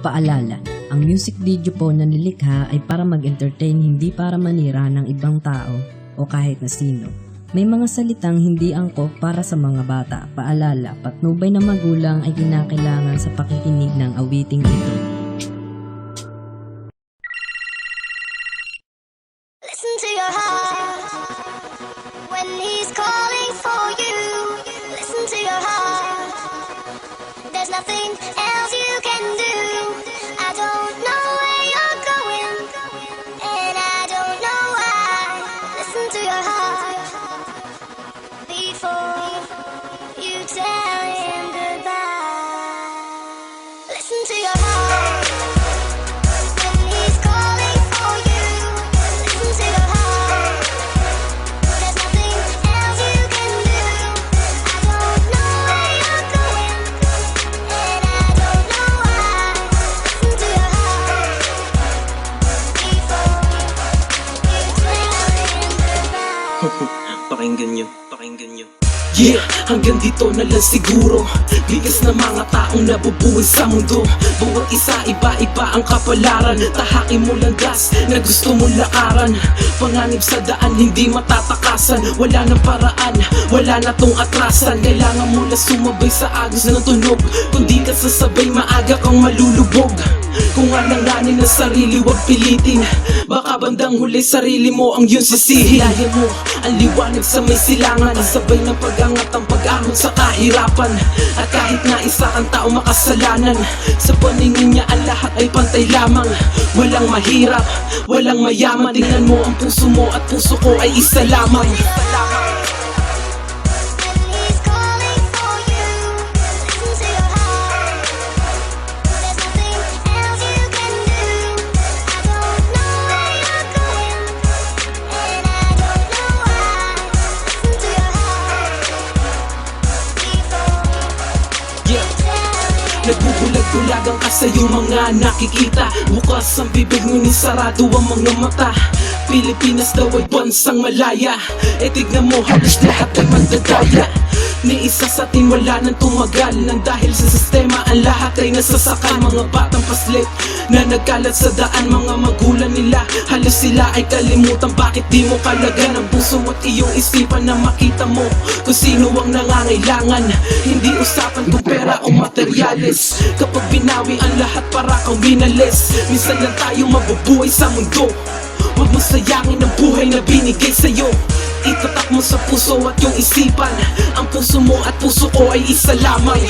Paalala, ang music video po na nilikha ay para mag-entertain hindi para manira ng ibang tao o kahit na sino. May mga salitang hindi angkop para sa mga bata. Paalala, patnubay na magulang ay kinakailangan sa pakikinig ng awiting ito. Listen to your heart when he's calling for you. Listen to your heart. There's nothing Pakinggan nyo, pakinggan nyo Yeah, hanggang dito na lang siguro. Bigas na mga taong nabubuhay sa mundo. Bawat isa iba-iba ang kapalaran. Tahakin mo lang gas na gusto mo lakaran. Panganib sa daan hindi matatakasan. Wala nang paraan, wala na tong atrasan. Kailangan mo lang sumabay sa agos ng tunog. Kung di ka sasabay maaga kang malulubog. Kung alanganin ng sarili wag pilitin. Baka bandang huli sarili mo ang yun sisihin. Hilahin mo ang liwanag sa may silangan. Sabay ng pag-angat ang pag-ahon sa kahirapan. At kahit na isa kang tao makasalanan Sa paningin niya ang lahat ay pantay lamang. Walang mahirap, walang mayaman. Tingnan mo ang puso mo at puso ko ay isa lamang. When Nagbubulag-bulagan ka sa iyong mga nakikita. Bukas ang bibig ngunit sarado ang mga mata. Pilipinas daw ay bansang malaya. E tignan mo halos lahat ay mandadaya. Ni isa sa atin wala nang tumagal Nang dahil sa sistema ang lahat ay nasasakal. Mga batang paslit na nagkalat sa daan Mga magulang nila. Halos sila ay kalimutan Bakit di mo kalagan ang puso at iyong isipan Na makita mo kung sino ang nangangailangan? Hindi usapan kung pera o materyales. Kapag binawi ang lahat para kang winalis Minsan lang tayo mabubuhay sa mundo. Huwag mo sayangin ang buhay na binigay sa'yo. Itatak mo sa puso at yung isipan. Ang puso mo at puso ko ay isa lamang